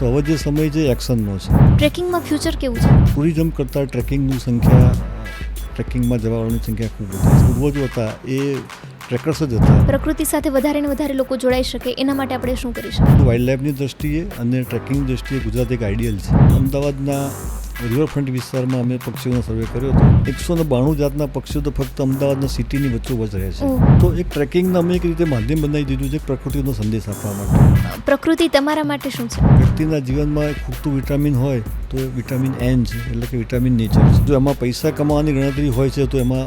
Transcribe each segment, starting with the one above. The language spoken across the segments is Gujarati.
તો હવે જે સમય છે એક્શનનો છે. ટ્રેકિંગમાં ફ્યુચર કેવું છે? ટુરિઝમ કરતાં ટ્રેકિંગનું સંખ્યા ટ્રેકિંગમાં જવાવાળાની સંખ્યા ખૂબ વધી પૂર્વજો હતા એ ટ્રેકર્સ જ હતા. પ્રકૃતિ સાથે વધારે ને વધારે લોકો જોડાઈ શકે એના માટે આપણે શું કરી શકીએ? વાઇલ્ડ લાઈફની દ્રષ્ટિએ અને ટ્રેકિંગ દ્રષ્ટિએ ગુજરાત એક આઈડિયલ છે. અમદાવાદના રિવરફ્રન્ટ વિસ્તારમાં અમે પક્ષીઓનો સર્વે કર્યો હતો. એકસો ને બાણું જાતના પક્ષીઓ તો ફક્ત અમદાવાદના સિટીની વચ્ચોવચ રહે છે. તો એક ટ્રેકિંગના અમે એક રીતે માધ્યમ બનાવી દીધું છે પ્રકૃતિનો સંદેશ આપવા માટે. પ્રકૃતિ તમારા માટે શું છે? વ્યક્તિના જીવનમાં ખૂટતું વિટામિન હોય તો વિટામિન એન છે એટલે કે વિટામિન નેચર છે. જો એમાં પૈસા કમાવાની ગણતરી હોય છે તો એમાં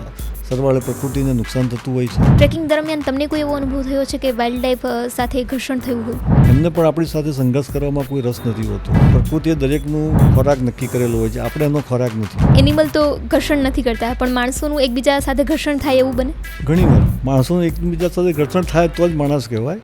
સરવાળે પ્રકૃતિને નુકસાન થતું હોય છે. ટ્રેકિંગ દરમિયાન તમને કોઈ એવો અનુભવ થયો છે કે વાઇલ્ડ લાઈફ સાથે ઘર્ષણ થયું હોય? એમને પણ આપણી સાથે સંઘર્ષ કરવામાં કોઈ રસ નથી હોતો. પ્રકૃતિએ દરેકનું ખોરાક નક્કી કરેલો હોય છે. આપણે એનો ખોરાક નથી. એનિમલ તો ઘર્ષણ નથી કરતા પણ માણસોનું એકબીજા સાથે ઘર્ષણ થાય એવું બને? ઘણીવાર. માણસોનું એકબીજા સાથે ઘર્ષણ થાય તો જ માણસ કહેવાય.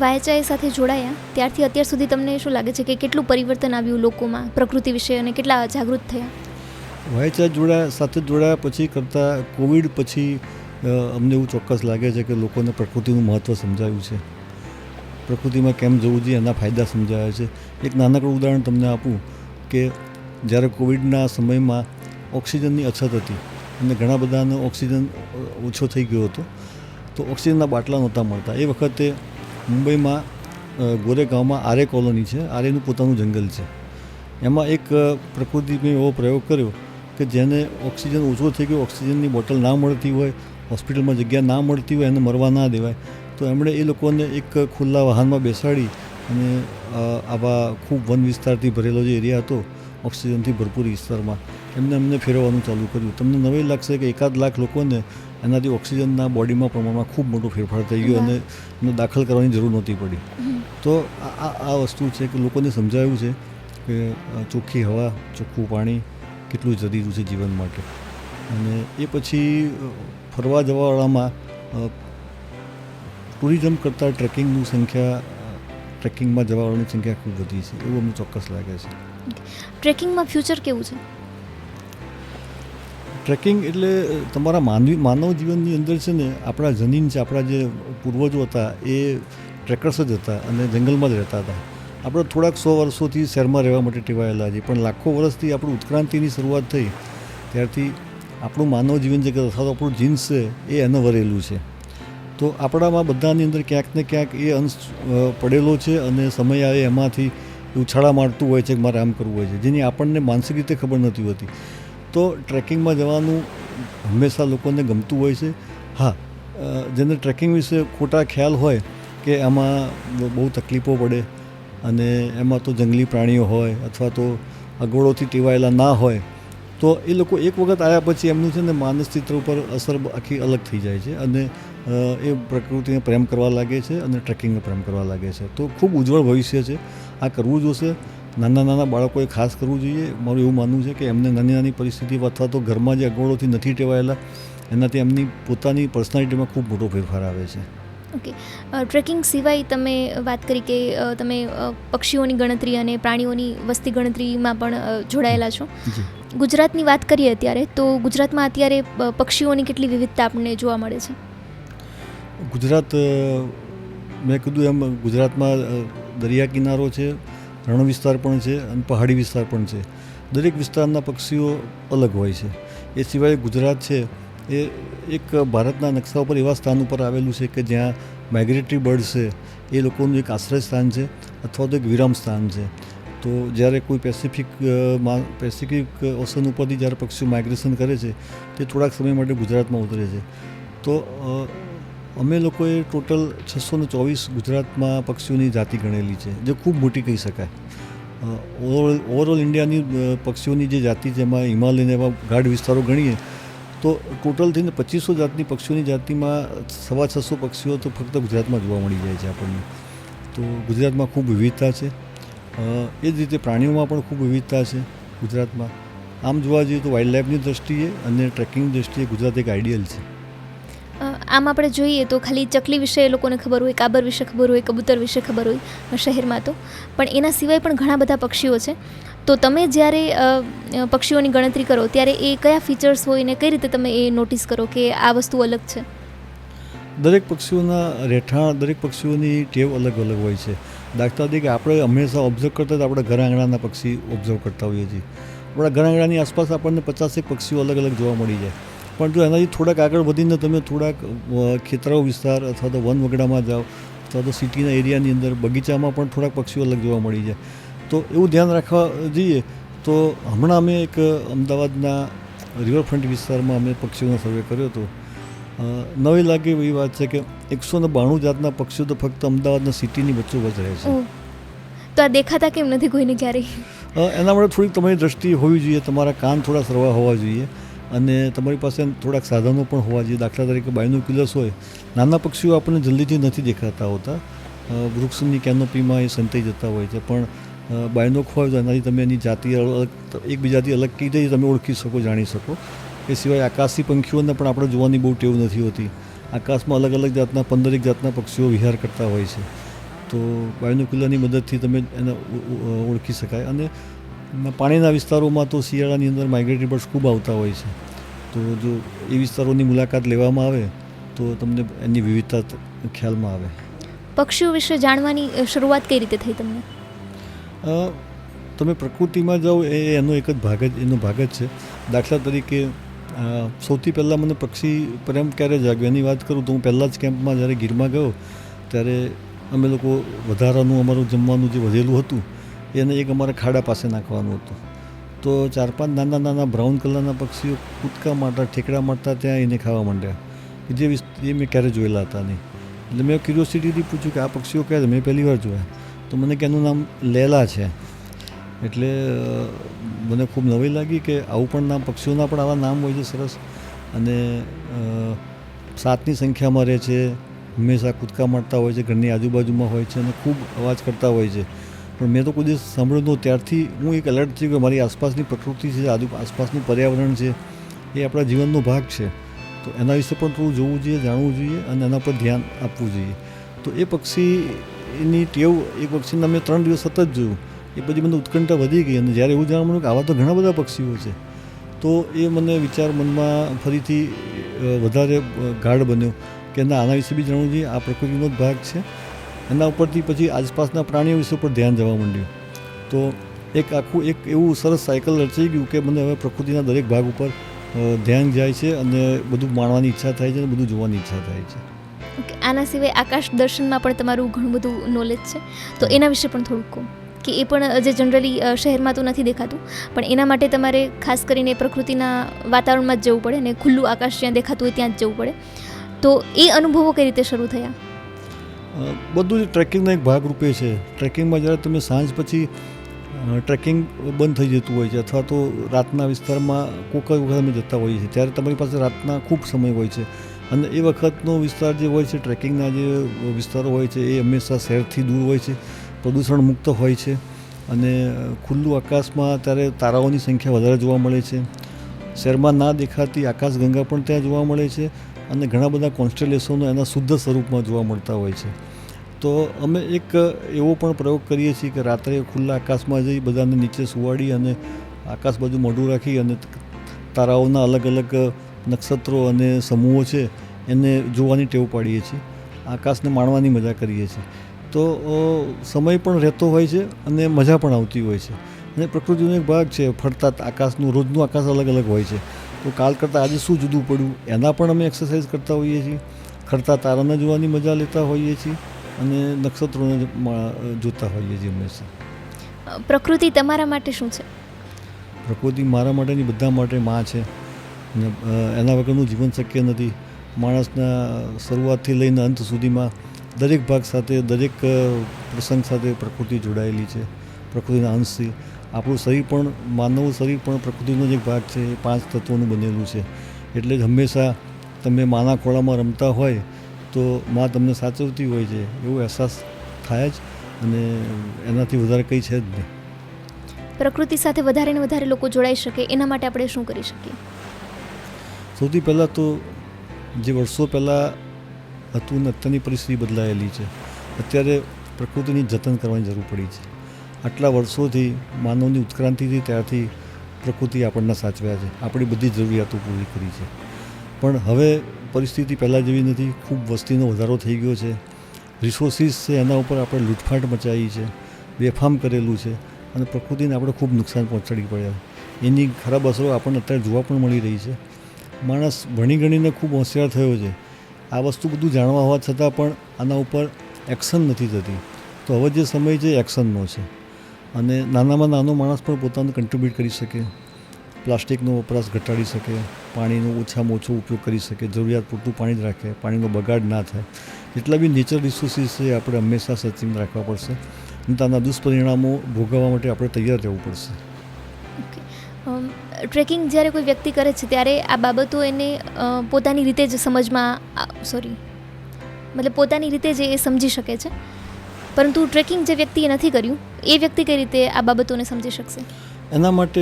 તમે વાયચાઈ સાથે જોડાયા, ત્યારથી અત્યાર સુધી તમને શું લાગે છે કે કેટલું પરિવર્તન આવ્યું લોકોમાં, પ્રકૃતિ વિશે અને કેટલા જાગૃત થયા? વાયચા જોડાયા સાથે જોડાયા પછી કરતાં કોવિડ પછી અમને એવું ચોક્કસ લાગે છે કે લોકોને પ્રકૃતિનું મહત્ત્વ સમજાયું છે. પ્રકૃતિમાં કેમ જવું જોઈએ એના ફાયદા સમજાયા છે. એક નાનકડું ઉદાહરણ તમને આપું કે જ્યારે કોવિડના સમયમાં ઓક્સિજનની અછત હતી અને ઘણા બધાનો ઓક્સિજન ઓછો થઈ ગયો હતો, તો ઓક્સિજનના બાટલા નહોતા મળતા. એ વખતે મુંબઈમાં ગોરેગાંવમાં આરે કોલોની છે. આરેનું પોતાનું જંગલ છે. એમાં એક પ્રકૃતિ પ્રકૃતિમાં એવો પ્રયોગ કર્યો કે જેને ઓક્સિજન ઓછો થઈ ગયો, ઓક્સિજનની બોટલ ના મળતી હોય, હોસ્પિટલમાં જગ્યા ના મળતી હોય, એને મરવા ના દેવાય. તો એમણે એ લોકોને એક ખુલ્લા વાહનમાં બેસાડી અને આવા ખૂબ વન વિસ્તારથી ભરેલો જે એરિયા હતો, ઓક્સિજનથી ભરપૂર વિસ્તારમાં, એમને એમને ફેરવવાનું ચાલુ કર્યું. તમને નવાઈ લાગશે કે એકાદ લાખ લોકોને એનાથી ઓક્સિજનના બોડીમાં પ્રમાણમાં ખૂબ મોટો ફેરફાર થઈ ગયો અને એને દાખલ કરવાની જરૂર નહોતી પડી. તો આ આ- વસ્તુ છે કે લોકોને સમજાયું છે કે ચોખ્ખી હવા ચોખ્ખું પાણી કેટલું જરૂરી છે જીવન માટે. અને એ પછી ફરવા જવાવાળામાં ટુરિઝમ કરતાં ટ્રેકિંગનું સંખ્યા ટ્રેકિંગમાં જવાવાળાની સંખ્યા ખૂબ વધી છે. એવું અમને ચોક્કસ લાગે છે. ટ્રેકિંગમાં ફ્યુચર કેવું છે? ટ્રેકિંગ એટલે તમારા માનવી, માનવ જીવનની અંદર છે ને, આપણા જનીન છે, આપણા જે પૂર્વજો હતા, એ ટ્રેકર્સ જ હતા અને જંગલમાં જ રહેતા હતા. આપણે થોડાક સો વર્ષોથી શહેરમાં રહેવા માટે ટેવાયેલા છીએ, પણ લાખો વર્ષથી આપણું ઉત્ક્રાંતિની શરૂઆત થઈ. ત્યારથી આપણું માનવ જીવન જે અથવા તો આપણું જીન્સ છે, એ એને વરેલું છે. તો આપણામાં બધાની અંદર ક્યાંક ને ક્યાંક એ અંશ પડેલો છે અને સમય આવે એમાંથી ઉછાળા મારતું હોય છે કે મારે આમ કરવું હોય છે, જેની આપણને માનસિક રીતે ખબર નથી હોતી. તો ટ્રેકિંગમાં જવાનું હંમેશા લોકોને ગમતું હોય છે. હા જેને ટ્રેકિંગ વિશે ખોટા ખ્યાલ હોય કે આમાં બહુ તકલીફો પડે અને એમાં તો જંગલી પ્રાણીઓ હોય અથવા તો અગવડોથી ટેવાયેલા ના હોય, તો એ લોકો એક વખત આવ્યા પછી એમનું છે ને માનસ ચિત્ર ઉપર અસર આખી અલગ થઈ જાય છે અને એ પ્રકૃતિને પ્રેમ કરવા લાગે છે અને ટ્રેકિંગને પ્રેમ કરવા લાગે છે. તો ખૂબ ઉજ્જવળ ભવિષ્ય છે. આ કરવું જોશે. નાના નાના બાળકોએ ખાસ કરવું જોઈએ. મારું એવું માનવું છે કે એમને નાની નાની પરિસ્થિતિ અથવા તો ઘરમાં જે અગવડોથી નથી ટેવાયેલા એનાથી એમની પોતાની પર્સનાલિટીમાં ખૂબ મોટો ફેરફાર આવે છે. ઓકે ટ્રેકિંગ સિવાય તમે વાત કરી કે તમે પક્ષીઓની ગણતરી અને પ્રાણીઓની વસ્તી ગણતરીમાં પણ જોડાયેલા છો. ગુજરાતની વાત કરીએ અત્યારે તો ગુજરાતમાં અત્યારે પક્ષીઓની કેટલી વિવિધતા આપણને જોવા મળે છે? ગુજરાત મેં કીધું એમ ગુજરાતમાં દરિયા કિનારો છે. રણ વિસ્તાર પણ છે અને પહાડી વિસ્તાર પણ છે. દરેક વિસ્તારના પક્ષીઓ અલગ હોય છે. એ સિવાય ગુજરાત છે, એ એક ભારતના નકશા ઉપર એવા સ્થાન ઉપર આવેલું છે કે જ્યાં માઇગ્રેટરી બર્ડ છે, એ લોકોનું એક આશ્રય સ્થાન છે અથવા તો એક વિરામ સ્થાન છે. તો જ્યારે કોઈ પેસિફિકમાં પેસિફિક ઓશન ઉપરથી જ્યારે પક્ષીઓ માઇગ્રેશન કરે છે, તે થોડાક સમય માટે ગુજરાતમાં ઉતરે છે. તો અમે લોકોએ ટોટલ છસો ને ચોવીસ ગુજરાતમાં પક્ષીઓની જાતિ ગણેલી છે, જે ખૂબ મોટી કહી શકાય. ઓવરઓલ ઓવરઓલ ઇન્ડિયાની પક્ષીઓની જે જાતિ છે એમાં હિમાલયન એવા ગાઢ વિસ્તારો ગણીએ, તો ટોટલ થઈને પચીસો જાતની પક્ષીઓની જાતિમાં સવા છસો પક્ષીઓ તો ફક્ત ગુજરાતમાં જોવા મળી જાય છે આપણને. તો ગુજરાતમાં ખૂબ વિવિધતા છે. એ જ રીતે પ્રાણીઓમાં પણ ખૂબ વિવિધતા છે ગુજરાતમાં. આમ જોવા જઈએ તો વાઇલ્ડ લાઈફની દ્રષ્ટિએ અને ટ્રેકિંગની દ્રષ્ટિએ ગુજરાત એક આઈડિયલ છે. આમ આપણે જોઈએ તો ખાલી ચકલી વિશે લોકોને ખબર હોય, કાબર વિશે ખબર હોય, કબૂતર વિશે ખબર હોય શહેરમાં તો. પણ એના સિવાય પણ ઘણા બધા પક્ષીઓ છે. તો તમે જ્યારે પક્ષીઓની ગણતરી કરો, ત્યારે એ કયા ફીચર્સ હોય ને કઈ રીતે તમે એ નોટિસ કરો કે આ વસ્તુ અલગ છે? દરેક પક્ષીઓના રહેઠાણ, દરેક પક્ષીઓની ટેવ અલગ અલગ હોય છે. દાખલા તરીકે આપણે હંમેશા ઓબ્ઝર્વ કરતા આપણે ઘર આંગણાના પક્ષી ઓબ્ઝર્વ કરતા હોઈએ છીએ. આપણા ઘર આંગણાની આસપાસ આપણને પચાસેક પક્ષીઓ અલગ અલગ જોવા મળી જાય. પણ જો એનાથી થોડાક આગળ વધીને તમે થોડાક ખેતરાઓ વિસ્તાર અથવા તો વન વગડામાં જાઓ અથવા તો સિટીના એરિયાની અંદર બગીચામાં પણ થોડાક પક્ષીઓ અલગ જોવા મળી જાય. તો એવું ધ્યાન રાખવા જઈએ તો હમણાં અમે એક અમદાવાદના રિવરફ્રન્ટ વિસ્તારમાં અમે પક્ષીઓનો સર્વે કર્યો હતો. નવી લાગે એવી વાત છે કે એકસો ને બાણું જાતના પક્ષીઓ તો ફક્ત અમદાવાદના સિટીની વચ્ચોવચ રહે છે. તો આ દેખાતા કેમ નથી કોઈને ક્યારેય? એના માટે થોડીક તમારી દ્રષ્ટિ હોવી જોઈએ તમારા કાન થોડા સરવા હોવા જોઈએ. અને તમારી પાસે થોડાક સાધનો પણ હોવા જોઈએ. દાખલા તરીકે બાયનોક્યુલર્સ હોય, નાના પક્ષીઓ આપણને જલ્દીથી નથી દેખાતા હોતા. વૃક્ષની કેનોપીમાં એ સંતાઈ જતા હોય છે. પણ બાયનોક હોય તો એનાથી તમે એની જાતિ અલગ એકબીજાથી અલગ કઈ રીતે તમે ઓળખી શકો, જાણી શકો. એ સિવાય આકાશી પંખીઓને પણ આપણે જોવાની બહુ ટેવ નથી હોતી. આકાશમાં અલગ અલગ જાતના, પંદરેક જાતના પક્ષીઓ વિહાર કરતા હોય છે. તો બાયનોક્યુલરની મદદથી તમે એને ઓળખી શકાય. અને પાણીના વિસ્તારોમાં તો શિયાળાની અંદર માઇગ્રેટરી બર્ડ્સ ખૂબ આવતા હોય છે. તો જો એ વિસ્તારોની મુલાકાત લેવામાં આવે તો તમને એની વિવિધતા ખ્યાલમાં આવે. પક્ષીઓ વિશે જાણવાની શરૂઆત કઈ રીતે થઈ તમને? તમે પ્રકૃતિમાં જાઓ એ એનો એક જ ભાગ જ એનો ભાગ જ છે. દાખલા તરીકે સૌથી પહેલાં મને પક્ષી પ્રેમ ક્યારે જાગ્યો? એની વાત કરું તો હું પહેલાં જ કેમ્પમાં જ્યારે ગીરમાં ગયો ત્યારે અમે લોકો વધારાનું અમારું જમવાનું જે વધેલું હતું એને એક અમારા ખાડા પાસે નાખવાનું હતું. તો ચાર પાંચ નાના નાના બ્રાઉન કલરના પક્ષીઓ કૂદકા મારતા, ઠેકડા મારતા ત્યાં એને ખાવા માંડ્યા. જે એ મેં ક્યારે જોયેલા હતા નહીં. એટલે મેં ક્યુરિયોસિટીથી પૂછ્યું કે આ પક્ષીઓ ક્યાં મેં પહેલી વાર જોયા. તો મને કે એનું નામ લેલા છે. એટલે મને ખૂબ નવી લાગી કે આવું પણ નામ, પક્ષીઓના પણ આવા નામ હોય છે સરસ. અને સાતની સંખ્યામાં રહે છે, હંમેશા કૂદકા મારતા હોય છે, ઘરની આજુબાજુમાં હોય છે અને ખૂબ અવાજ કરતા હોય છે. પણ મેં તો કોઈ દિવસ સાંભળ્યું નહોતું. ત્યારથી હું એક એલર્ટ થયું કે મારી આસપાસની પ્રકૃતિ છે, આજુ આસપાસનું પર્યાવરણ છે, એ આપણા જીવનનો ભાગ છે. તો એના વિશે પણ થોડું જોવું જોઈએ, જાણવું જોઈએ અને એના પર ધ્યાન આપવું જોઈએ. તો એ પક્ષીની ટેવ, એ પક્ષીને અમે ત્રણ દિવસ સતત જોયું. એ પછી મને ઉત્કંઠા વધી ગઈ અને જ્યારે એવું જાણવા મળ્યું કે આવા તો ઘણા બધા પક્ષીઓ છે, તો એ મને વિચાર મનમાં ફરીથી વધારે ગાઢ બન્યો કે ના, આના વિશે બી જાણવું જોઈએ. આ પ્રકૃતિનો જ ભાગ છે. એના ઉપરથી પછી આસપાસના પ્રાણીઓ વિશે ઉપર ધ્યાન જવા માંડ્યું. તો એક આખું એક એવું સરસ સાયકલ રચાઈ ગયું કે મને હવે પ્રકૃતિના દરેક ભાગ ઉપર ધ્યાન જાય છે અને બધું માણવાની ઈચ્છા થાય છે અને બધું જોવાની ઈચ્છા થાય છે. ઓકે આના સિવાય આકાશ દર્શનમાં પણ તમારું ઘણું બધું નોલેજ છે. તો એના વિશે પણ થોડુંક કહો. કે એ પણ જે જનરલી શહેરમાં તો નથી દેખાતું પણ એના માટે તમારે ખાસ કરીને પ્રકૃતિના વાતાવરણમાં જ જવું પડે ને ખુલ્લું આકાશ જ્યાં દેખાતું હોય ત્યાં જ જવું પડે. તો એ અનુભવો કઈ રીતે શરૂ થયા? બધું જ ટ્રેકિંગના એક ભાગરૂપે છે. ટ્રેકિંગમાં જ્યારે તમે સાંજ પછી ટ્રેકિંગ બંધ થઈ જતું હોય છે અથવા તો રાતના વિસ્તારમાં કોઈક વખત અમે જતા હોઈએ છીએ, ત્યારે તમારી પાસે રાતના ખૂબ સમય હોય છે. અને એ વખતનો વિસ્તાર જે હોય છે, ટ્રેકિંગના જે વિસ્તારો હોય છે, એ હંમેશા શહેરથી દૂર હોય છે, પ્રદૂષણ મુક્ત હોય છે અને ખુલ્લું આકાશમાં ત્યારે તારાઓની સંખ્યા વધારે જોવા મળે છે. શહેરમાં ના દેખાતી આકાશગંગા પણ ત્યાં જોવા મળે છે. અને ઘણા બધા કોન્સ્ટેલેશનો એના શુદ્ધ સ્વરૂપમાં જોવા મળતા હોય છે. તો અમે એક એવો પણ પ્રયોગ કરીએ છીએ કે રાત્રે ખુલ્લા આકાશમાં જઈ બધાને નીચે સુવાડી અને આકાશ બાજુ મોઢું રાખી અને તારાઓના અલગ અલગ નક્ષત્રો અને સમૂહો છે એને જોવાની ટેવ પાડીએ છીએ. આકાશને માણવાની મજા કરીએ છીએ. તો સમય પણ રહેતો હોય છે અને મજા પણ આવતી હોય છે. અને પ્રકૃતિનો એક ભાગ છે, ફરતા આકાશનું, રોજનું આકાશ અલગ અલગ હોય છે. તો કાલ કરતાં આજે શું જુદું પડ્યું? એના પણ અમે એક્સરસાઇઝ કરતા હોઈએ છીએ. ખરતા તારાને જોવાની મજા લેતા હોઈએ છીએ અને નક્ષત્રોને જોતા હોઈએ છીએ હંમેશા પ્રકૃતિ તમારા માટે શું છે? પ્રકૃતિ મારા માટેની બધા માટે માં છે. અને એના વગરનું જીવન શક્ય નથી. માણસના શરૂઆતથી લઈને અંત સુધીમાં દરેક ભાગ સાથે દરેક પ્રસંગ સાથે પ્રકૃતિ જોડાયેલી છે. પ્રકૃતિના અંશથી. આપણું શરીર પણ માનવું શરીર પણ પ્રકૃતિનો જ એક ભાગ છે એ પાંચ તત્વોનું બનેલું છે. એટલે જ હંમેશા તમે માના ખોળામાં રમતા હોય તો માં તમને સાચવતી હોય છે એવો અહેસાસ થાય જ અને એનાથી વધારે કંઈ છે જ નહીં. પ્રકૃતિ સાથે વધારે ને વધારે લોકો જોડાઈ શકે એના માટે આપણે શું કરી શકીએ? સૌથી પહેલાં તો જે વર્ષો પહેલાં હતું ને અત્યારની પરિસ્થિતિ બદલાયેલી છે. અત્યારે પ્રકૃતિની જતન કરવાની જરૂર પડી છે. આટલા વર્ષોથી માનવની ઉત્ક્રાંતિથી ત્યારથી પ્રકૃતિ આપણને સાચવ્યા છે. આપણી બધી જરૂરિયાતો પૂરી કરી છે. પણ હવે પરિસ્થિતિ પહેલાં જેવી નથી. ખૂબ વસ્તીનો વધારો થઈ ગયો છે. રિસોર્સિસ છે એના ઉપર આપણે લૂંટફાટ મચાવી છે. બેફામ કરેલું છે. અને પ્રકૃતિને આપણે ખૂબ નુકસાન પહોંચાડી પડ્યા એની ખરાબ અસરો આપણને અત્યારે જોવા પણ મળી રહી છે. માણસ ભણી ગણીને ખૂબ હોશિયાર થયો છે. આ વસ્તુ બધું જાણવા હોવા છતાં પણ આના ઉપર એક્શન નથી થતી. તો હવે જે સમય છે એક્શનનો છે. અને નાનામાં નાનો માણસ પણ પોતાનું કન્ટ્રીબ્યુટ કરી શકે. પ્લાસ્ટિકનો વપરાશ ઘટાડી શકે, પાણીનો ઓછામાં ઓછો ઉપયોગ કરી શકે, જરૂરિયાત પૂરતું પાણી જ રાખે, પાણીનો બગાડ ના થાય. જેટલા બી નેચર રિસોર્સિસ છે આપણે હંમેશા સચીન રાખવા પડશે. અને તેના દુષ્પરિણામો ભોગવવા માટે આપણે તૈયાર રહેવું પડશે. ટ્રેકિંગ જ્યારે કોઈ વ્યક્તિ કરે છે, ત્યારે આ બાબતો એને પોતાની રીતે જ સમજમાં સોરી મતલબ પોતાની રીતે જ એ સમજી શકે છે. પરંતુ ટ્રેકિંગ જે વ્યક્તિએ નથી કર્યું એ વ્યક્તિ કઈ રીતે આ બાબતોને સમજી શકશે? એના માટે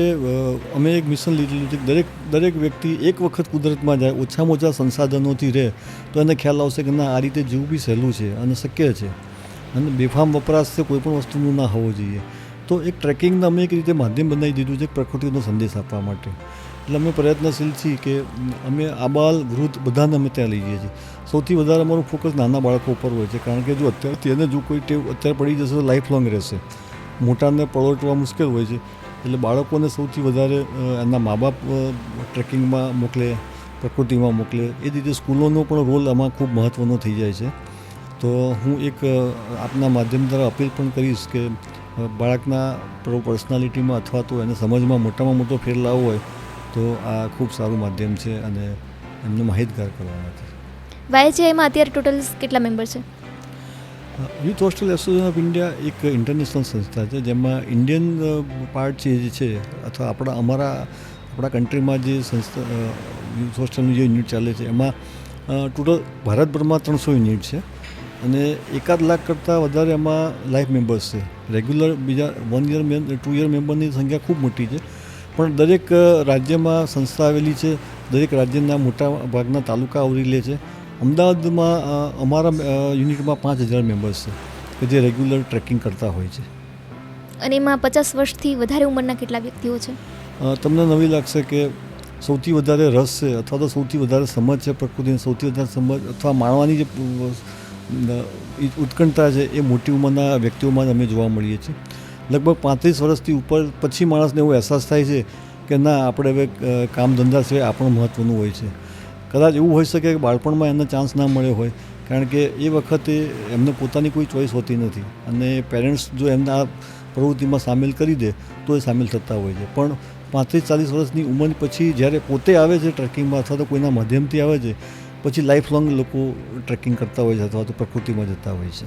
અમે એક મિશન લીધેલું છે દરેક દરેક વ્યક્તિ એક વખત કુદરતમાં જાય, ઓછામાં ઓછા સંસાધનોથી રહે, તો એને ખ્યાલ આવશે કે ના, આ રીતે જીવવું બી સહેલું છે અને શક્ય છે. અને બેફામ વપરાશ છે કોઈપણ વસ્તુનું ના હોવો જોઈએ. તો એક ટ્રેકિંગને અમે એક રીતે માધ્યમ બનાવી દીધું છે પ્રકૃતિનો સંદેશ આપવા માટે. એટલે અમે પ્રયત્નશીલ છીએ કે, અમે આબાલ વૃદ્ધ બધાને અમે ત્યાં લઈ જઈએ છીએ. સૌથી વધારે અમારું ફોકસ નાના બાળકો ઉપર હોય છે. કારણ કે જો અત્યારથી એને જો કોઈ ટેવ, અત્યારે પડી જશે તો લાઈફ લોંગ રહેશે. મોટાને પળોટવા મુશ્કેલ હોય છે. એટલે બાળકોને સૌથી વધારે એમના મા બાપ ટ્રેકિંગમાં મોકલે, પ્રકૃતિમાં મોકલે. એ રીતે સ્કૂલોનો પણ રોલ આમાં ખૂબ મહત્ત્વનો થઈ જાય છે. તો હું એક આપના માધ્યમ દ્વારા અપીલ પણ કરીશ કે બાળકના પર્સનાલિટીમાં અથવા તો એને સમજમાં મોટામાં મોટો ફેર લાવવો હોય, તો આ ખૂબ સારું માધ્યમ છે અને એમને માહિતગાર કરવા માટે વાયજીઆઈમાં અત્યારે ટોટલ કેટલા મેમ્બર છે? Youth hostel association of India એક ઇન્ટરનેશનલ સંસ્થા છે, જેમાં ઇન્ડિયન પાર્ટ છે જે છે, અથવા આપણા, અમારા, આપણા કન્ટ્રીમાં જે સંસ્થા યુથ હોસ્ટેલનું જે યુનિટ ચાલે છે, એમાં ટોટલ ભારતભરમાં ત્રણસો યુનિટ છે અને એકાદ લાખ કરતાં વધારે એમાં લાઈફ મેમ્બર્સ છે. રેગ્યુલર બીજા વન યર મેં ટુ યર મેમ્બરની સંખ્યા ખૂબ મોટી છે, પણ દરેક રાજ્યમાં સંસ્થા આવેલી છે, દરેક રાજ્યના મોટા ભાગના તાલુકા આવરી લે છે અમદાવાદમાં અમારા યુનિટમાં પાંચ હજાર મેમ્બર્સ છે કે જે રેગ્યુલર ટ્રેકિંગ કરતા હોય છે. અને એમાં પચાસ વર્ષથી વધારે ઉંમરના કેટલા વ્યક્તિઓ છે? તમને નવી લાગશે કે સૌથી વધારે રસ છે અથવા તો સૌથી વધારે સમજ છે પ્રકૃતિની સૌથી વધારે સમજ અથવા માણવાની જે ઉત્કંઠતા છે એ મોટી ઉંમરના વ્યક્તિઓમાં અમે જોવા મળીએ છીએ. લગભગ પાંત્રીસ વર્ષથી ઉપર પછી માણસને એવો અહેસાસ થાય છે કે ના આપણે હવે કામ ધંધા સિવાય આપણું મહત્ત્વનું હોય છે. કદાચ એવું હોઈ શકે કે બાળપણમાં એમને ચાન્સ ના મળ્યો હોય. કારણ કે એ વખતે એમને પોતાની કોઈ ચોઈસ હોતી નથી. અને પેરેન્ટ્સ જો એમને આ પ્રવૃત્તિમાં સામેલ કરી દે, તો એ સામેલ થતા હોય છે. પણ પાંત્રીસ ચાલીસ વર્ષની ઉંમર પછી જ્યારે પોતે આવે છે ટ્રેકિંગમાં અથવા તો કોઈના માધ્યમથી આવે છે, પછી લાઈફ લોંગ લોકો ટ્રેકિંગ કરતા હોય છે અથવા તો પ્રકૃતિમાં જતા હોય છે.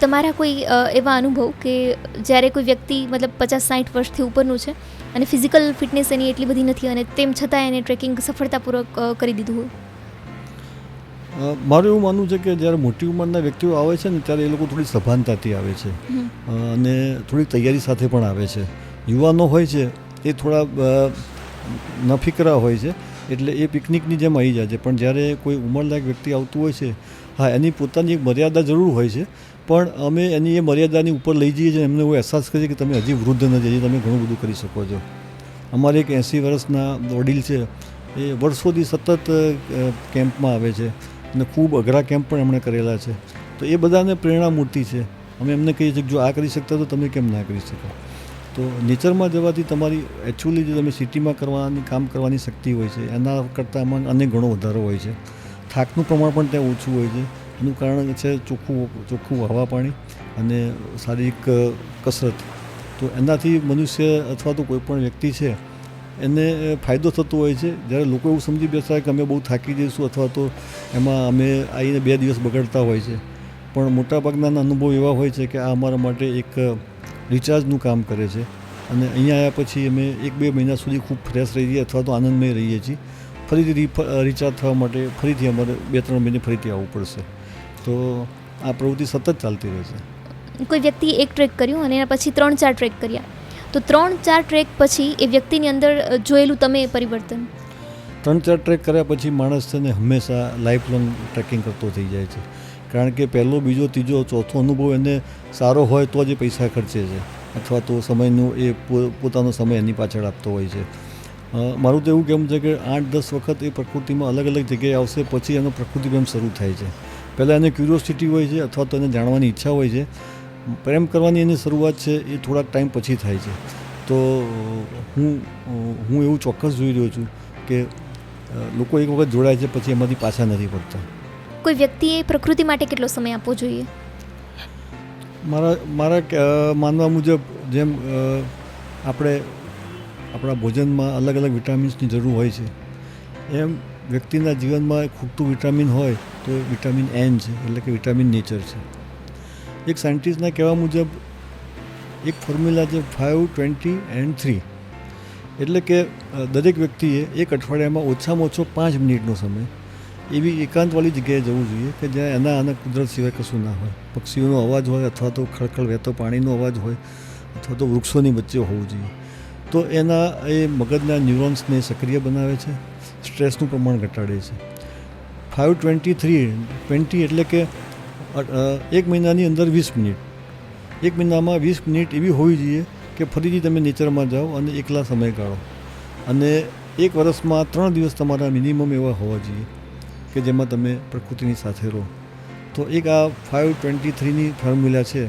તમારા કોઈ એવા અનુભવ કે જ્યારે કોઈ વ્યક્તિ મતલબ પચાસ સાઠ વર્ષથી ઉપરનું છે અને ફિઝિકલ ફિટનેસ એની એટલી બધી નથી અને તેમ છતાં એને ટ્રેકિંગ સફળતાપૂર્વક કરી દીધું હોય. મારું એવું માનવું છે કે જ્યારે મોટી ઉંમરના વ્યક્તિઓ આવે છે ને ત્યારે એ લોકો થોડી સભાનતાથી આવે છે. અને થોડીક તૈયારી સાથે પણ આવે છે. યુવાનો હોય છે એ થોડા નફિકરા હોય છે એટલે એ પિકનિકની જેમ આવી જાય છે. પણ જ્યારે કોઈ ઉંમરલાયક વ્યક્તિ આવતું હોય છે હા એની પોતાની એક મર્યાદા જરૂર હોય છે પણ અમે એની એ મર્યાદાની ઉપર લઈ જઈએ છીએ એમને એવો અહેસાસ કરીએ કે તમે હજી વૃદ્ધ નથી હજી તમે ઘણું બધું કરી શકો છો. અમારે એક એંસી વર્ષના વડીલ છે, એ વર્ષોથી સતત કેમ્પમાં આવે છે અને ખૂબ અઘરા કેમ્પ પણ એમણે કરેલા છે. તો એ બધાને પ્રેરણા મૂર્તિ છે. અમે એમને કહીએ છીએ કે જો આ કરી શકતા તો તમે કેમ ના કરી શકો? તો નેચરમાં જવાથી તમારી એકચ્યુઅલી જે તમે સિટીમાં કરવાની, કામ કરવાની શક્તિ હોય છે, એના કરતાં આમાં અનેક ઘણો વધારો હોય છે. થાકનું પ્રમાણ પણ ત્યાં ઓછું હોય છે. એનું કારણ છે ચોખ્ખું ચોખ્ખું હવા પાણી અને શારીરિક કસરત. તો એનાથી મનુષ્ય અથવા તો કોઈ પણ વ્યક્તિ છે, એને ફાયદો થતો હોય છે. જ્યારે લોકો એવું સમજી બેસતા કે અમે બહુ થાકી જઈશું અથવા તો એમાં અમે આવીને બે દિવસ બગાડતા હોય છે. પણ મોટાભાગના અનુભવ એવા હોય છે કે આ અમારા માટે એક રિચાર્જનું કામ કરે છે. અને અહીંયા આવ્યા પછી અમે એક બે મહિના સુધી ખૂબ ફ્રેશ રહીએ અથવા તો આનંદમય રહીએ છીએ. ફરીથી રિફ રિચાર્જ થવા માટે ફરીથી અમારે બે ત્રણ મહિને ફરીથી આવવું પડશે. તો આ પ્રવૃત્તિ સતત ચાલતી રહે છે. કોઈ વ્યક્તિ એક ટ્રેક કર્યું અને એના પછી ત્રણ ચાર ટ્રેક કર્યા. તો ત્રણ ચાર ટ્રેક પછી એ વ્યક્તિની અંદર જોયેલું તમે એ પરિવર્તન? ત્રણ ચાર ટ્રેક કર્યા પછી માણસ છે ને હંમેશા લાઈફ લોંગ ટ્રેકિંગ કરતો થઈ જાય છે. કારણ કે પહેલો બીજો ત્રીજો ચોથો અનુભવ એને સારો હોય તો જ એ પૈસા ખર્ચે છે. અથવા તો સમયનું એ પોતાનો સમય એની પાછળ આપતો હોય છે. મારું તો એવું કહેવું છે કે આઠ દસ વખત એ પ્રકૃતિમાં અલગ અલગ જગ્યાએ આવશે પછી એનો પ્રકૃતિ પ્રેમ શરૂ થાય છે. પહેલાં એને ક્યુરિયોસિટી હોય છે અથવા તો એને જાણવાની ઈચ્છા હોય છે. પ્રેમ કરવાની એની શરૂઆત છે એ થોડાક ટાઈમ પછી થાય છે. તો હું હું એવું ચોક્કસ જોઈ રહ્યો છું કે લોકો એક વખત જોડાય છે પછી એમાંથી પાછા નથી પડતા કોઈ વ્યક્તિએ પ્રકૃતિ માટે કેટલો સમય આપવો જોઈએ? મારા મારા માનવા મુજબ જેમ આપણે આપણા ભોજનમાં અલગ અલગ વિટામિન્સની જરૂર હોય છે. એમ વ્યક્તિના જીવનમાં ખૂટતું વિટામિન હોય તો વિટામિન એન છે, એટલે કે વિટામિન નેચર છે. એક સાયન્ટિસ્ટના કહેવા મુજબ, એક ફોર્મ્યુલા છે ફાઇવ ટ્વેન્ટી એન્ડ થ્રી એટલે કે દરેક વ્યક્તિએ એક અઠવાડિયામાં ઓછામાં ઓછો પાંચ મિનિટનો સમય એવી એકાંતવાળી જગ્યાએ જવું જોઈએ કે જ્યાં એના અને કુદરત સિવાય કશું ના હોય. પક્ષીઓનો અવાજ હોય અથવા તો ખળખળ વહેતો પાણીનો અવાજ હોય અથવા તો વૃક્ષોની વચ્ચે હોવું જોઈએ. તો એના એ મગજના ન્યુરોન્સને સક્રિય બનાવે છે. સ્ટ્રેસનું પ્રમાણ ઘટાડે છે. ફાઇવ ટ્વેન્ટી થ્રી ટ્વેન્ટી એટલે કે એક મહિનાની અંદર વીસ મિનિટ. એક મહિનામાં વીસ મિનિટ એવી હોવી જોઈએ કે ફરીથી તમે નેચરમાં જાઓ અને એકલા સમય કાઢો. અને એક વર્ષમાં ત્રણ દિવસ તમારા મિનિમમ એવા હોવા જોઈએ કે જેમાં તમે પ્રકૃતિની સાથે રહો. તો એક આ ફાઇવ ટ્વેન્ટી થ્રીની ફોર્મ્યુલા છે,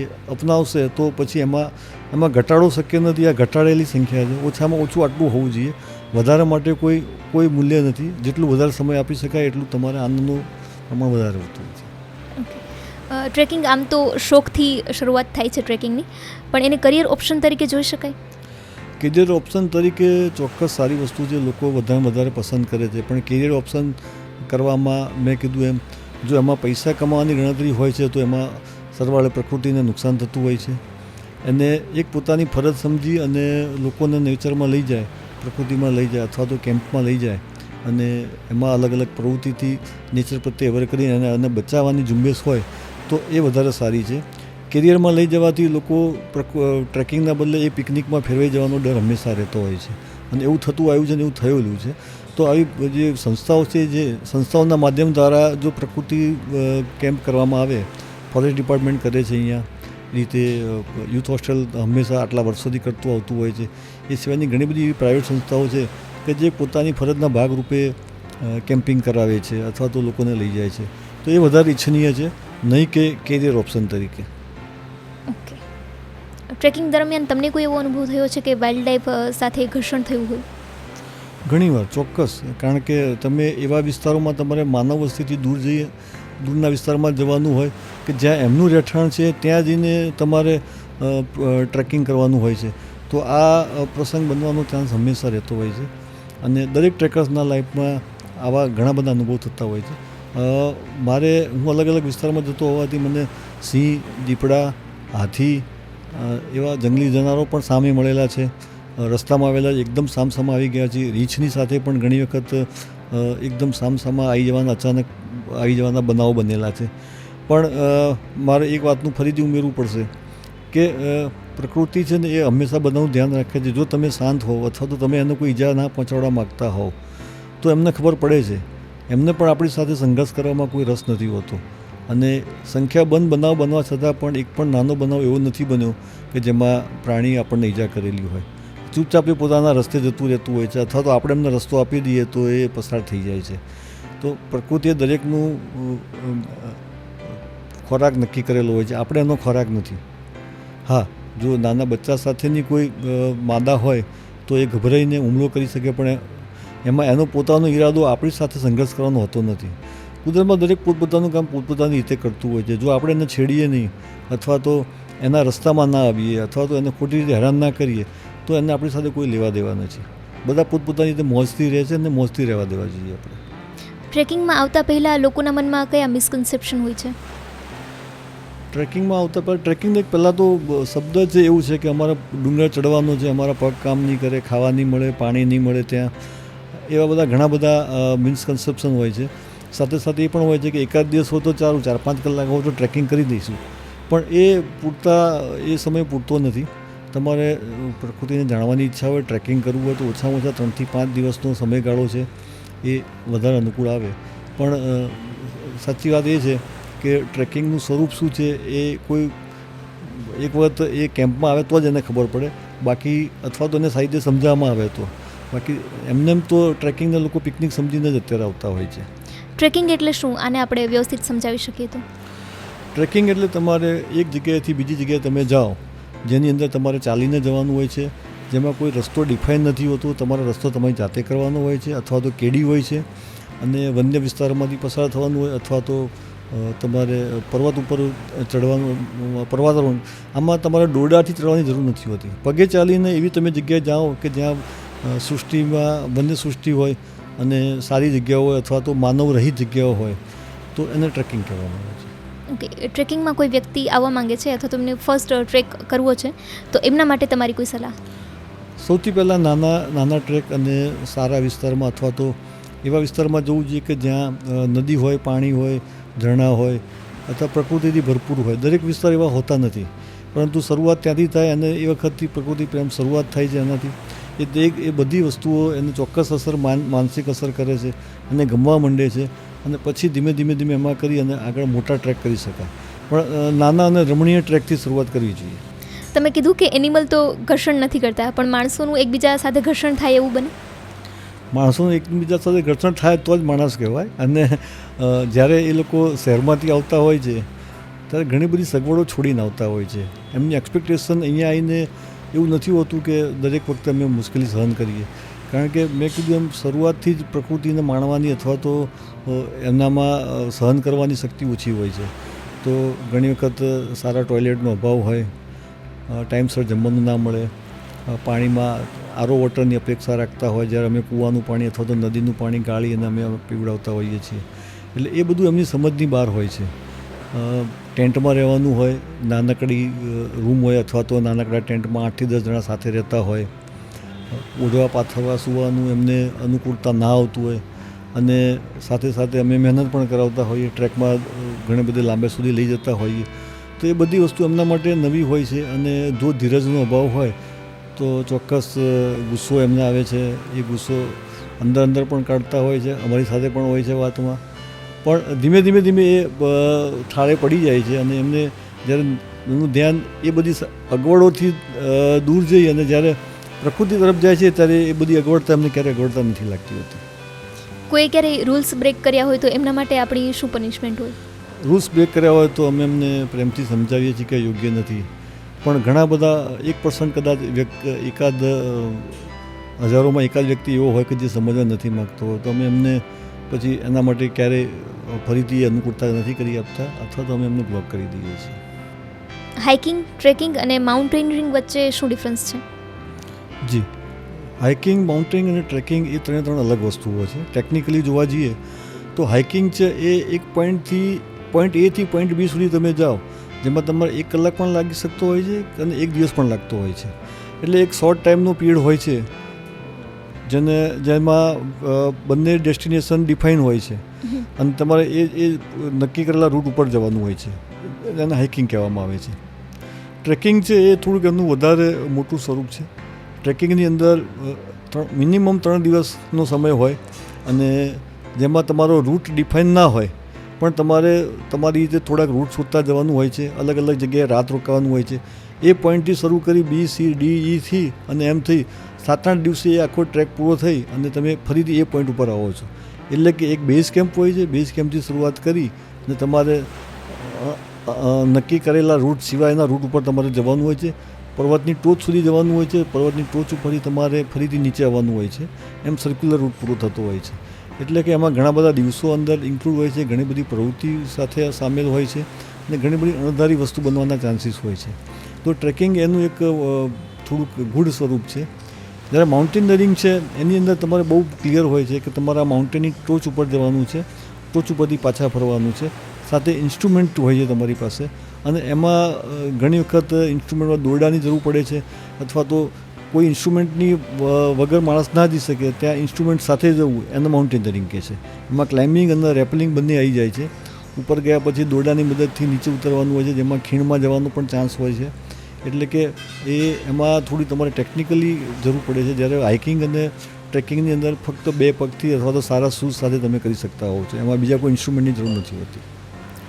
એ અપનાવશે તો પછી એમાં એમાં ઘટાડો શક્ય નથી. આ ઘટાડેલી સંખ્યા છે. ઓછામાં ઓછું આટલું હોવું જોઈએ. વધારે માટે કોઈ કોઈ મૂલ્ય નથી. જેટલું વધારે સમય આપી શકાય એટલું તમારે આનંદનું પ્રમાણ વધારે હોતું છે. ટ્રેકિંગ આમ તો શોખથી શરૂઆત થાય છે ટ્રેકિંગની. પણ એને કરિયર ઓપ્શન તરીકે જોઈ શકાય? કેરિયર ઓપ્શન તરીકે ચોક્કસ સારી વસ્તુ છે લોકો વધારે વધારે પસંદ કરે છે. પણ કેરિયર ઓપ્શન કરવામાં મેં કીધું એમ જો એમાં પૈસા કમાવાની ગણતરી હોય છે તો એમાં સરવાળે પ્રકૃતિને નુકસાન થતું હોય છે. એને એક પોતાની ફરજ સમજી અને લોકોને નેચરમાં લઈ જાય. પ્રકૃતિમાં લઈ જાય અથવા તો કેમ્પમાં લઈ જાય અને એમાં અલગ અલગ પ્રવૃત્તિથી નેચર પ્રત્યે એવર કરીને અને એને બચાવવાની ઝુંબેશ હોય તો એ વધારે સારી છે. કેરિયરમાં લઈ જવાથી લોકો ટ્રેકિંગના બદલે એ પિકનિકમાં ફેરવાઈ જવાનો ડર હંમેશા રહેતો હોય છે અને એવું થતું આવ્યું છે અને એવું થયેલું છે. તો આવી જે સંસ્થાઓ છે જે સંસ્થાઓના માધ્યમ દ્વારા જો પ્રકૃતિ કેમ્પ કરવામાં આવે, ફોરેસ્ટ ડિપાર્ટમેન્ટ કરે છે અહીંયા, રીતે યુથ હોસ્ટેલ હંમેશા આટલા વર્ષોથી કરતું આવતું હોય છે. એ સિવાયની ઘણી બધી એવી પ્રાઇવેટ સંસ્થાઓ છે કે જે પોતાની ફરજના ભાગરૂપે કેમ્પિંગ કરાવે છે અથવા તો લોકોને લઈ જાય છે. તો એ વધારે ઈચ્છનીય છે નહીં કે કેરિયર ઓપ્શન તરીકે. ઓકે ટ્રેકિંગ દરમિયાન તમને કોઈ એવો અનુભવ થયો છે કે વાઇલ્ડ લાઈફ સાથે ઘર્ષણ થયું હોય? ઘણીવાર ચોક્કસ. કારણ કે તમે એવા વિસ્તારોમાં તમારે માનવ વસ્તીથી દૂર જઈએ દૂરના વિસ્તારમાં જવાનું હોય કે જ્યાં એમનું રહેઠાણ છે ત્યાં જઈને તમારે ટ્રેકિંગ કરવાનું હોય છે. તો આ પ્રસંગ બનવાનો ચાન્સ હંમેશા રહેતો હોય છે. અને દરેક ટ્રેકર્સના લાઈફમાં આવા ઘણા બધા અનુભવ થતા હોય છે. મારે, હું અલગ અલગ વિસ્તારમાં જતો હોવાથી મને સિંહ, દીપડા, હાથી એવા જંગલી જનાવરો પણ સામે મળેલા છે. રસ્તામાં આવેલા એકદમ સામસામા આવી ગયા છે. રીંછની સાથે પણ ઘણી વખત એકદમ સામસામા આવી જવાના, અચાનક આવી જવાના બનાવો બનેલા છે. પણ મારે એક વાતનું ફરીથી ઉમેરવું પડશે. કે પ્રકૃતિ છે ને એ હંમેશા બધાનું ધ્યાન રાખે છે. જો તમે શાંત હોવ અથવા તો તમે એને કોઈ ઈજા ના પહોંચાડવા માગતા હોવ, તો એમને ખબર પડે છે. એમને પણ આપણી સાથે સંઘર્ષ કરવામાં કોઈ રસ નથી હોતો. અને સંખ્યાબંધ બનાવ બનવા છતાં પણ એક પણ નાનો બનાવ એવો નથી બન્યો કે જેમાં પ્રાણી આપણને ઈજા કરેલી હોય. ચૂપચાપ એ પોતાના રસ્તે જતું રહેતું હોય છે અથવા તો આપણે એમને રસ્તો આપી દઈએ તો એ પસાર થઈ જાય છે. તો પ્રકૃતિએ દરેકનું ખોરાક નક્કી કરેલો હોય છે. આપણે એનો ખોરાક નથી. હા, જો નાના બચ્ચા સાથેની કોઈ માદા હોય, તો એ ગભરાઈને હુમલો કરી શકે, પણ એમાં એનો પોતાનો ઈરાદો આપણી સાથે સંઘર્ષ કરવાનો હોતો નથી. કુદરતમાં દરેક પોતપોતાનું કામ પોતપોતાની રીતે કરતું હોય છે. જો આપણે એને છેડીએ નહીં, અથવા તો એના રસ્તામાં ના આવીએ, અથવા તો એને ખોટી રીતે હેરાન ના કરીએ, તો એને આપણી સાથે કોઈ લેવા દેવા નથી. બધા પોતપોતાની રીતે મોજથી રહે છે અને મોજથી રહેવા દેવા જોઈએ આપણે. ટ્રેકિંગમાં આવતા પહેલાં લોકોના મનમાં કયા મિસકન્સેપ્શન હોય છે? ટ્રેકિંગમાં આવતા પર ટ્રેકિંગ એક પહેલાં તો શબ્દ જ એવું છે કે અમારા ડુંગર ચડવાનો છે, અમારા પગ કામ નહીં કરે, ખાવા નહીં મળે, પાણી નહીં મળે ત્યાં. એવા બધા ઘણા બધા મિસકન્સેપ્શન હોય છે. સાથે સાથે એ પણ હોય છે કે એકાદ દિવસ હોય તો ચાલું, ચાર પાંચ કલાક હોય તો ટ્રેકિંગ કરી દઈશું. પણ એ પૂરતા, એ સમય પૂરતો નથી. તમારે પ્રકૃતિને જાણવાની ઈચ્છા હોય, ટ્રેકિંગ કરવું હોય તો ઓછામાં ઓછા ત્રણથી પાંચ દિવસનો સમયગાળો છે. એ વધારે અનુકૂળ આવે. પણ સાચી વાત એ છે કે ટ્રેકિંગનું સ્વરૂપ શું છે એ કોઈ એક વખત એ કેમ્પમાં આવે તો જ એને ખબર પડે. બાકી અથવા તો એને સાહિત્ય સમજાવવામાં આવે તો. બાકી એમને એમ તો ટ્રેકિંગના લોકો પિકનિક સમજીને જ અત્યારે આવતા હોય છે. ટ્રેકિંગ એટલે શું? આને આપણે વ્યવસ્થિત સમજાવી શકીએ તો? ટ્રેકિંગ એટલે તમારે એક જગ્યાએથી બીજી જગ્યાએ તમે જાઓ જેની અંદર તમારે ચાલીને જવાનું હોય છે. જેમાં કોઈ રસ્તો ડિફાઇન નથી હોતો તમારો રસ્તો તમારી જાતે કરવાનો હોય છે અથવા તો કેડી હોય છે. અને વન્ય વિસ્તારમાંથી પસાર થવાનું હોય અથવા તો તમારે પર્વત ઉપર ચડવાનું પર્વતારોહણ આમાં તમારે દોરડાથી ચડવાની જરૂર નથી હોતી. પગે ચાલીને એવી તમે જગ્યાએ જાઓ કે જ્યાં સૃષ્ટિમાં બંને સૃષ્ટિ હોય અને સારી જગ્યાઓ હોય અથવા તો માનવ રહિત જગ્યાઓ હોય તો એને ટ્રેકિંગ કહેવામાં આવે છે. ઓકે ટ્રેકિંગમાં કોઈ વ્યક્તિ આવવા માંગે છે અથવા તમને ફર્સ્ટ ટ્રેક કરવો છે તો એમના માટે તમારી કોઈ સલાહ? સૌથી પહેલાં નાના નાના ટ્રેક અને સારા વિસ્તારમાં અથવા તો એવા વિસ્તારમાં જવું જોઈએ કે જ્યાં નદી હોય પાણી હોય ઝરણા હોય અથવા પ્રકૃતિથી ભરપૂર હોય. દરેક વિસ્તાર એવા હોતા નથી. પરંતુ શરૂઆત ત્યાંથી થાય અને એ વખતથી પ્રકૃતિ પ્રેમ શરૂઆત થાય છે એનાથી. એ દેખ એ બધી વસ્તુઓ એને ચોક્કસ અસર માન, માનસિક અસર કરે છે અને ગમવા માંડે છે અને પછી ધીમે ધીમે ધીમે એમાં કરી અને આગળ મોટા ટ્રેક કરી શકાય. પણ નાના અને રમણીય ટ્રેકથી શરૂઆત કરવી જોઈએ. તમે કીધું કે એનિમલ તો ઘર્ષણ નથી કરતા, પણ માણસોનું એકબીજા સાથે ઘર્ષણ થાય એવું બને? માણસોનું એકબીજા સાથે ઘર્ષણ થાય તો જ માણસ કહેવાય. અને જ્યારે એ લોકો શહેરમાંથી આવતા હોય છે, ત્યારે ઘણી બધી સગવડો છોડીને આવતા હોય છે. એમની એક્સપેક્ટેશન અહીંયા આવીને એવું નથી હોતું કે દરેક વખતે અમે મુશ્કેલી સહન કરીએ. કારણ કે મેં કીધું એમ, શરૂઆતથી જ પ્રકૃતિને માણવાની અથવા તો એમનામાં સહન કરવાની શક્તિ ઓછી હોય છે. તો ઘણી વખત સારા ટોયલેટનો અભાવ હોય ટાઈમસર જમવાનું ના મળે પાણીમાં આરો વોટરની અપેક્ષા રાખતા હોય જ્યારે અમે કૂવાનું પાણી અથવા તો નદીનું પાણી ગાળી અને અમે પીવડાવતા હોઈએ છીએ. એટલે એ બધું એમની સમજની બહાર હોય છે. ટેન્ટમાં રહેવાનું હોય, નાનકડી રૂમ હોય અથવા તો નાનકડા ટેન્ટમાં આઠથી દસ જણા સાથે રહેતા હોય. ઓઢવા, પાથરવા, સુવાનું એમને અનુકૂળતા ના આવતું હોય. અને સાથે સાથે અમે મહેનત પણ કરાવતા હોઈએ, ટ્રેકમાં ઘણી બધે લાંબે સુધી લઈ જતા હોઈએ. તો એ બધી વસ્તુ એમના માટે નવી હોય છે અને જો ધીરજનો અભાવ હોય તો ચોક્કસ ગુસ્સો એમને આવે છે. એ ગુસ્સો અંદર અંદર પણ કાઢતા હોય છે અમારી સાથે પણ હોય છે વાતમાં. પણ ધીમે ધીમે ધીમે એ ઠારે પડી જાય છે અને એમને જ્યારે એમનું ધ્યાન એ બધી અગવડોથી દૂર જઈ અને જ્યારે પ્રકૃતિ તરફ જાય છે ત્યારે એ બધી અગવડતા એમને ક્યારેય અગવડતા નથી લાગતી હોતી. કોઈ ક્યારેય રૂલ્સ બ્રેક કર્યા હોય તો એમના માટે આપણી શું પનિશમેન્ટ હોય? રૂલ્સ બ્રેક કર્યા હોય તો અમે એમને પ્રેમથી સમજાવીએ છીએ કે યોગ્ય નથી. પણ ઘણા બધા એક પર્સન્ટ કદાચ એકાદ હજારોમાં એકાદ વ્યક્તિ એવો હોય કે જે સમજવા નથી માગતો હોય. તો અમે એમને પછી એના માટે ક્યારેય ફરીથી અનુકૂળતા નથી કરી આપતા અથવા તો અમે એમને બ્લોક કરી દઈએ છીએ. હાઇકિંગ ટ્રેકિંગ અને માઉન્ટેનિયરિંગ વચ્ચે શું ડિફરન્સ છે? જી. હાઇકિંગ માઉન્ટેનિંગ અને ટ્રેકિંગ એ ત્રણે ત્રણ અલગ વસ્તુઓ છે. ટેકનિકલી જોવા જઈએ તો હાઇકિંગ છે એ એક પોઈન્ટથી પોઈન્ટ એથી પોઈન્ટ બી સુધી તમે જાઓ જેમાં તમારે એક કલાક પણ લાગી શકતો હોય છે અને એક દિવસ પણ લાગતો હોય છે. એટલે એક શોર્ટ ટાઈમનો પીરિયડ હોય છે જેને જેમાં બંને ડેસ્ટિનેશન ડિફાઇન હોય છે. અને તમારે એ એ નક્કી કરેલા રૂટ ઉપર જવાનું હોય છે. એને હાઇકિંગ કહેવામાં આવે છે. ટ્રેકિંગ છે એ થોડુંક એનું વધારે મોટું સ્વરૂપ છે. ટ્રેકિંગની અંદર મિનિમમ ત્રણ દિવસનો સમય હોય અને જેમાં તમારો રૂટ ડિફાઇન ના હોય પણ તમારે તમારી રીતે થોડાક રૂટ શોધતા જવાનું હોય છે, અલગ અલગ જગ્યાએ રાત રોકાવાનું હોય છે. એ પોઈન્ટથી શરૂ કરી બી સી ડી ઈથી અને એમ થઈ સાત આઠ દિવસે એ આખો ટ્રેક પૂરો થઈ અને તમે ફરીથી એ પોઈન્ટ ઉપર આવો છો. એટલે કે એક બેઝ કેમ્પ હોય છે બેઝ કેમ્પથી શરૂઆત કરી અને તમારે નક્કી કરેલા રૂટ સિવાયના રૂટ ઉપર તમારે જવાનું હોય છે. પર્વતની ટોચ સુધી જવાનું હોય છે, પર્વતની ટોચ ઉપરથી તમારે ફરીથી નીચે આવવાનું હોય છે. એમ સર્ક્યુલર રૂટ પૂરો થતો હોય છે. એટલે કે એમાં ઘણા બધા દિવસો અંદર ઇન્ક્લુડ હોય છે, ઘણી બધી પ્રવૃત્તિ સાથે સામેલ હોય છે અને ઘણી બધી અણધારી વસ્તુ બનવાના ચાન્સીસ હોય છે. તો ટ્રેકિંગ એનું એક થોડુંક ગૂઢ સ્વરૂપ છે. જ્યારે માઉન્ટેનરિંગ છે, એની અંદર તમારે બહુ ક્લિયર હોય છે કે તમારા માઉન્ટેનની ટોચ ઉપર જવાનું છે, ટોચ ઉપરથી પાછા ફરવાનું છે. સાથે ઇન્સ્ટ્રુમેન્ટ હોય છે તમારી પાસે અને એમાં ઘણી વખત ઇન્સ્ટ્રુમેન્ટમાં દોરડાની જરૂર પડે છે અથવા તો કોઈ ઇન્સ્ટ્રુમેન્ટની વગર માણસ ના જઈ શકે, ત્યાં ઇન્સ્ટ્રુમેન્ટ સાથે જવું, એને માઉન્ટેનરિંગ કહે છે. એમાં ક્લાઇમ્બિંગ અને રેપલિંગ બંને આવી જાય છે. ઉપર ગયા પછી દોરડાની મદદથી નીચે ઉતરવાનું હોય છે, જેમાં ખીણમાં જવાનો પણ ચાન્સ હોય છે. એટલે કે એ, એમાં થોડી તમારે ટેકનિકલી જરૂર પડે છે. જ્યારે હાઇકિંગ અને ટ્રેકિંગની અંદર ફક્ત બે પગથી અથવા તો સારા શૂઝ સાથે તમે કરી શકતા હોવ છો. એમાં બીજા કોઈ ઇન્સ્ટ્રુમેન્ટની જરૂર નથી હોતી.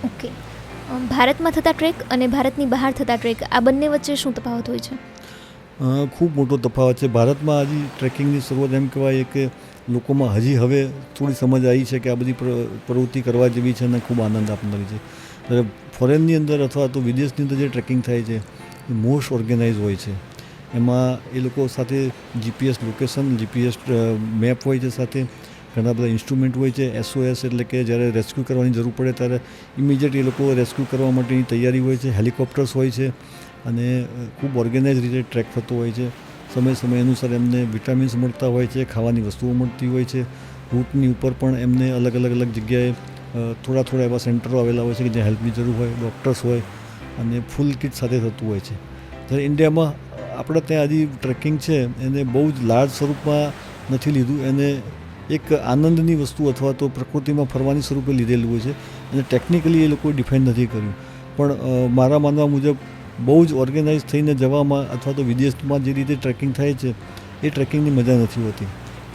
ઓકે. ભારતમાં થતા ટ્રેક અને ભારતની બહાર થતા ટ્રેક, આ બંને વચ્ચે શું તફાવત હોય છે? ખૂબ મોટો તફાવત છે. ભારતમાં હજી ટ્રેકિંગની શરૂઆત એમ કહેવાય કે લોકોમાં હજી હવે થોડી સમજ આવી છે કે આ બધી પ્ર- પ્રવૃત્તિ કરવા જેવી છે અને ખૂબ આનંદ આપનારી છે. ત્યારે ફોરેનની અંદર અથવા તો વિદેશની અંદર જે ટ્રેકિંગ થાય છે, એ મોસ્ટ ઓર્ગેનાઇઝ હોય છે. એમાં એ લોકો સાથે જીપીએસ લોકેશન, જીપીએસ મેપ હોય છે સાથે. ઘણા બધા ઇન્સ્ટ્રુમેન્ટ હોય છે, એસઓએસ એટલે કે જ્યારે રેસ્ક્યુ કરવાની જરૂર પડે ત્યારે ઇમિડિયેટ એ લોકો રેસ્ક્યુ કરવા માટેની તૈયારી હોય છે. હેલિકોપ્ટર્સ હોય છે. અને ખૂબ ઓર્ગેનાઇઝ રીતે ટ્રેક થતો હોય છે. સમય સમય અનુસાર એમને વિટામિન્સ મળતા હોય છે, ખાવાની વસ્તુઓ મળતી હોય છે. રૂટની ઉપર પણ એમને અલગ અલગ અલગ જગ્યાએ થોડા થોડા એવા સેન્ટરો આવેલા હોય છે કે જ્યાં હેલ્પની જરૂર હોય, ડૉક્ટર્સ હોય અને ફૂલ કિટ સાથે થતું હોય છે. જ્યારે ઇન્ડિયામાં આપણે ત્યાં હજી ટ્રેકિંગ છે, એને બહુ જ લાર્જ સ્વરૂપમાં નથી લીધું. એને એક આનંદની વસ્તુ અથવા તો પ્રકૃતિમાં ફરવાની સ્વરૂપે લીધેલું હોય છે. અને ટેકનિકલી એ લોકોએ ડિફાઇન નથી કર્યું. પણ મારા માનવા મુજબ બહુ જ ઓર્ગેનાઇઝ થઈને જવામાં અથવા તો વિદેશમાં જે રીતે ટ્રેકિંગ થાય છે એ ટ્રેકિંગની મજા નથી હોતી.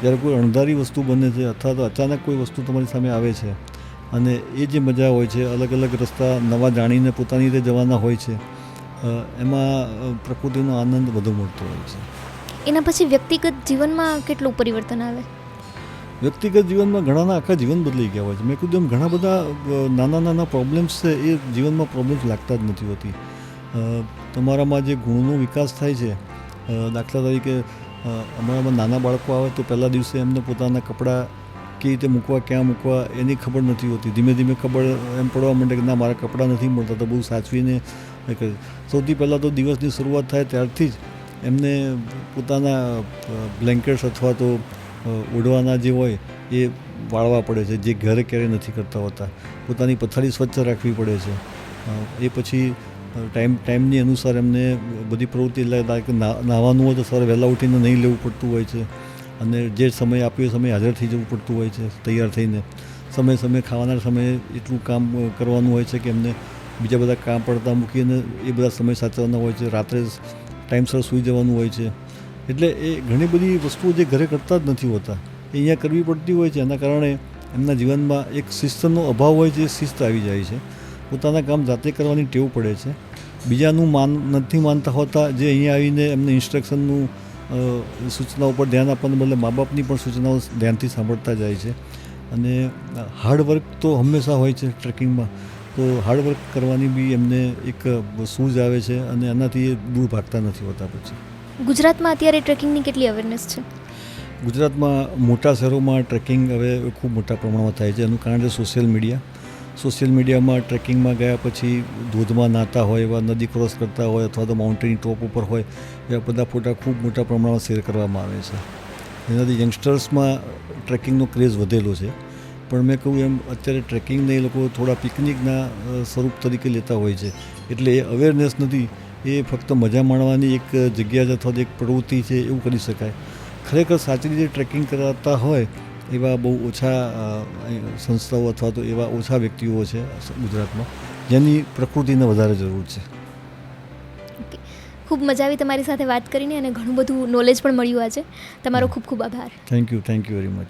જ્યારે કોઈ અણધારી વસ્તુ બને છે અથવા તો અચાનક કોઈ વસ્તુ તમારી સામે આવે છે અને એ જે મજા હોય છે અલગ અલગ રસ્તા નવા જાણીને પોતાની રીતે જવાના હોય છે એમાં પ્રકૃતિનો આનંદ વધુ મળતો હોય છે. એના પછી વ્યક્તિગત જીવનમાં કેટલું પરિવર્તન આવે? વ્યક્તિગત જીવનમાં ઘણાના આખા જીવન બદલાઈ ગયા હોય છે. મેં કીધું એમ ઘણા બધા નાના નાના પ્રોબ્લેમ્સ છે એ જીવનમાં પ્રોબ્લેમ્સ લાગતા જ નથી હોતી. તમારામાં જે ગુણનો વિકાસ થાય છે દાખલા તરીકે અમારામાં નાના બાળકો આવે તો પહેલા દિવસે એમને પોતાના કપડાં કેવી રીતે મૂકવા, ક્યાં મૂકવા એની ખબર નથી હોતી. ધીમે ધીમે ખબર એમ પડવા માંડે કે ના, મારા કપડાં નથી મળતા તો બહુ સાચવીને સૌથી પહેલાં તો દિવસની શરૂઆત થાય ત્યારથી જ એમને પોતાના બ્લેન્કેટ્સ અથવા તો ઓઢવાના જે હોય એ વાળવા પડે છે, જે ઘરે ક્યારેય નથી કરતા હોતા. પોતાની પથારી સ્વચ્છ રાખવી પડે છે. એ પછી ટાઈમ, ટાઈમની અનુસાર એમને બધી પ્રવૃત્તિ એટલે નાહવાનું હોય તો સવારે વહેલા ઉઠીને નહીં લેવું પડતું હોય છે. અને જે સમય આપ્યો સમયે હાજર થઈ જવું પડતું હોય છે, તૈયાર થઈને. સમય સમયે ખાવાના સમયે એટલું કામ કરવાનું હોય છે કે એમને બીજા બધા કામ પડતા મૂકીને એ બધા સમય સાચવવાના હોય છે. રાત્રે ટાઈમસર સૂઈ જવાનું હોય છે. એટલે એ ઘણી બધી વસ્તુઓ જે ઘરે કરતા જ નથી હોતા. એ અહીંયા કરવી પડતી હોય છે. એના કારણે એમના જીવનમાં એક શિસ્તનો અભાવ હોય છે, એ શિસ્ત આવી જાય છે. પોતાના કામ જાતે કરવાની ટેવ પડે છે. બીજાનું માન નથી માનતા હોતા જે અહીંયા આવીને એમને ઇન્સ્ટ્રક્શનનું સૂચનાઓ પર ધ્યાન આપવાને બદલે મા બાપની પણ સૂચનાઓ ધ્યાનથી સાંભળતા જાય છે. અને હાર્ડવર્ક તો હંમેશા હોય છે ટ્રેકિંગમાં. તો હાર્ડવર્ક કરવાની બી એમને એક સૂઝ આવે છે અને એનાથી એ દૂર ભાગતા નથી હોતા પછી. ગુજરાતમાં અત્યારે ટ્રેકિંગની કેટલી અવેરનેસ છે? ગુજરાતમાં મોટા શહેરોમાં ટ્રેકિંગ હવે ખૂબ મોટા પ્રમાણમાં થાય છે. એનું કારણ છે સોશિયલ મીડિયા સોશિયલ મીડિયામાં ટ્રેકિંગમાં ગયા પછી ધોધમાં નાહતા હોય, એવા નદી ક્રોસ કરતા હોય અથવા તો માઉન્ટેનની ટોપ ઉપર હોય, એવા બધા ફોટા ખૂબ મોટા પ્રમાણમાં શેર કરવામાં આવે છે. એનાથી યંગસ્ટર્સમાં ટ્રેકિંગનો ક્રેઝ વધેલો છે. પણ મેં કહ્યું એમ, અત્યારે ટ્રેકિંગને એ લોકો થોડા પિકનિકના સ્વરૂપ તરીકે લેતા હોય છે. એટલે એ અવેરનેસ નથી, એ ફક્ત મજા માણવાની એક જગ્યા છે અથવા તો એક પ્રવૃત્તિ છે, એવું કરી શકાય. ખરેખર સાચી રીતે ટ્રેકિંગ કરાતા હોય એવા બહુ ઓછા સંસ્થાઓ અથવા તો એવા ઓછા વ્યક્તિઓ છે ગુજરાતમાં જેની પ્રકૃતિને વધારે જરૂર છે. ખૂબ મજા આવી તમારી સાથે વાત કરીને અને ઘણું બધું નોલેજ પણ મળ્યું આજે. તમારો ખૂબ ખૂબ આભાર. Thank you thank you very much